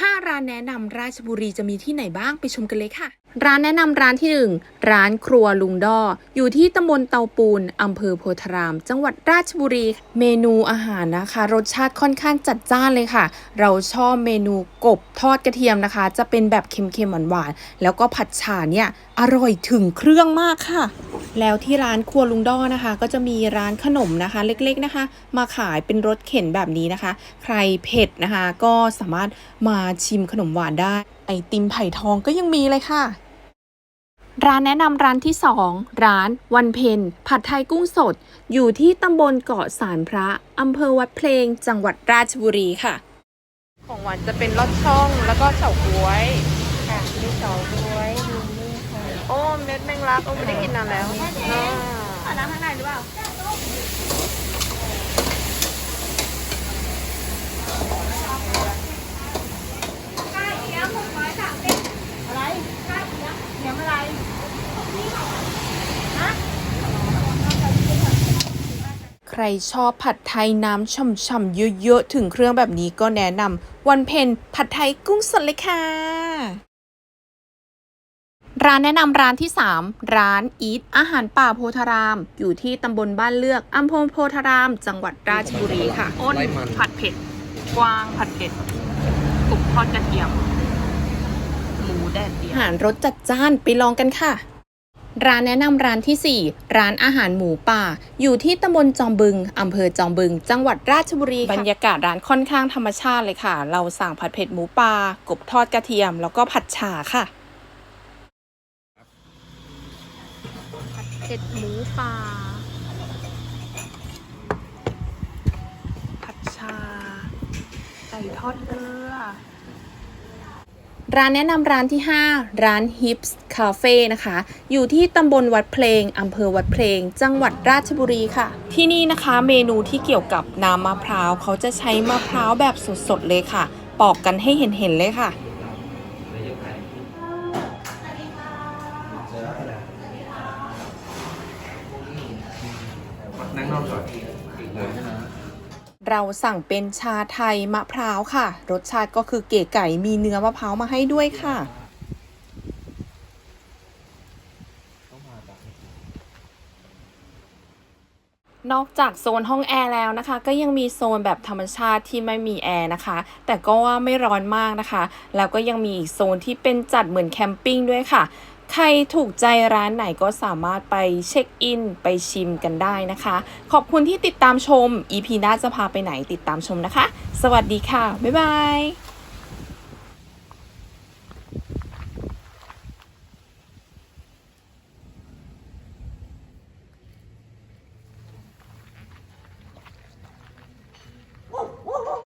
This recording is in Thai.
5 ร้านแนะนำราชบุรีจะมีที่ไหนบ้างไปชมกันเลยค่ะ ร้านแนะนำร้านที่ 1 ร้านครัวลุงดอ อยู่ที่ตำบลเตาปูนอำเภอโพธาราม จังหวัดราชบุรี เมนูอาหารนะคะ รสชาติค่อนข้างจัดจ้านเลยค่ะ เราชอบเมนูกบทอดกระเทียมนะคะ จะเป็นแบบเค็มๆหวานๆแล้วก็ผัดฉ่าเนี่ยอร่อยถึงเครื่องมากค่ะ แล้วที่ร้านครัวลุงดอนะคะ ก็จะมีร้านขนมนะคะ เล็กๆนะคะ มาขายเป็นรถเข็นแบบนี้นะคะ ใครเผ็ดนะคะ ก็สามารถมาชิมขนมหวานได้ ไอติมไผ่ทองก็ยังมีเลยค่ะ ร้านแนะนำร้านที่ 2 ร้านวันเพนผัดไทยกุ้งสด อยู่ที่ตำบลเกาะสารพระอำเภอวัดเพลง จังหวัดราชบุรีค่ะ ของหวานจะเป็นลอดช่องแล้วก็เฉาก๊วยค่ะมีเสาด้วยมีนี่ค่ะโอ้เม็ดแมงลักโอ้ไม่ได้กินนานแล้วอ่าเอาน้ำข้างในหรือเปล่า อะไรเดี๋ยวอะไร ใค รชอบผัดไทยน้ำฉ่ำๆเยอะๆ ถึงเครื่องแบบนี้ก็แนะนำวันเพนผัดไทยกุ้งสดเลยค่ะ ร้านแนะนำร้านที่ 3 ร้านอีทอาหารป่าโพธาราม อยู่ที่ตำบลบ้านเลือกอำเภอโพธาราม จังหวัดราชบุรีค่ะอ้นไล่มันผัดเผ็ดกวางผัดเผ็ดกบทอดกระเทียมหมูแดดเดียวอาหารรสจัดจ้านไปลองกันค่ะ ร้านแนะนำร้านทีสี่ 4 ร้านอาหารหมูป่า อยู่ที่ตำบลจอมบึงอำเภอจอมบึง จังหวัดราชบุรีบรรยากาศร้านค่อนข้างธรรมชาติเลยค่ะ เราสั่งผัดเผ็ดหมูป่ากบทอดกระเทียม แล้วก็ผัดฉ่าค่ะผัดเผ็ดหมูป่าผัดชาไก่ทอดเกลือ ร้านแนะนำร้านที่ 5 ร้าน Hips Cafe นะคะ อยู่ที่ตำบลวัดเพลงอำเภอวัดเพลง จังหวัดราชบุรีค่ะ ที่นี่นะคะเมนูที่เกี่ยวกับน้ำมะพร้าวเขาจะใช้มะพร้าวแบบสดๆเลยค่ะ ปอกกันให้เห็นๆเลยค่ะนั่งนอกก่อน เราสั่งเป็นชาไทยมะพร้าวค่ะ รสชาติก็คือเก๋ไก่มีเนื้อมะพร้าวมาให้ด้วยค่ะ นอกจากโซนห้องแอร์แล้วนะคะ ก็ยังมีโซนแบบธรรมชาติที่ไม่มีแอร์นะคะ แต่ก็ว่าไม่ร้อนมากนะคะ แล้วก็ยังมีอีกโซนที่เป็นจัดเหมือนแคมปิ้งด้วยค่ะ ใครถูกใจร้านไหนก็สามารถไปเช็คอิน ไปชิมกันได้นะคะ ขอบคุณที่ติดตามชม EP หน้าจะพาไปไหนติดตามชมนะคะ สวัสดีค่ะ บ๊ายบาย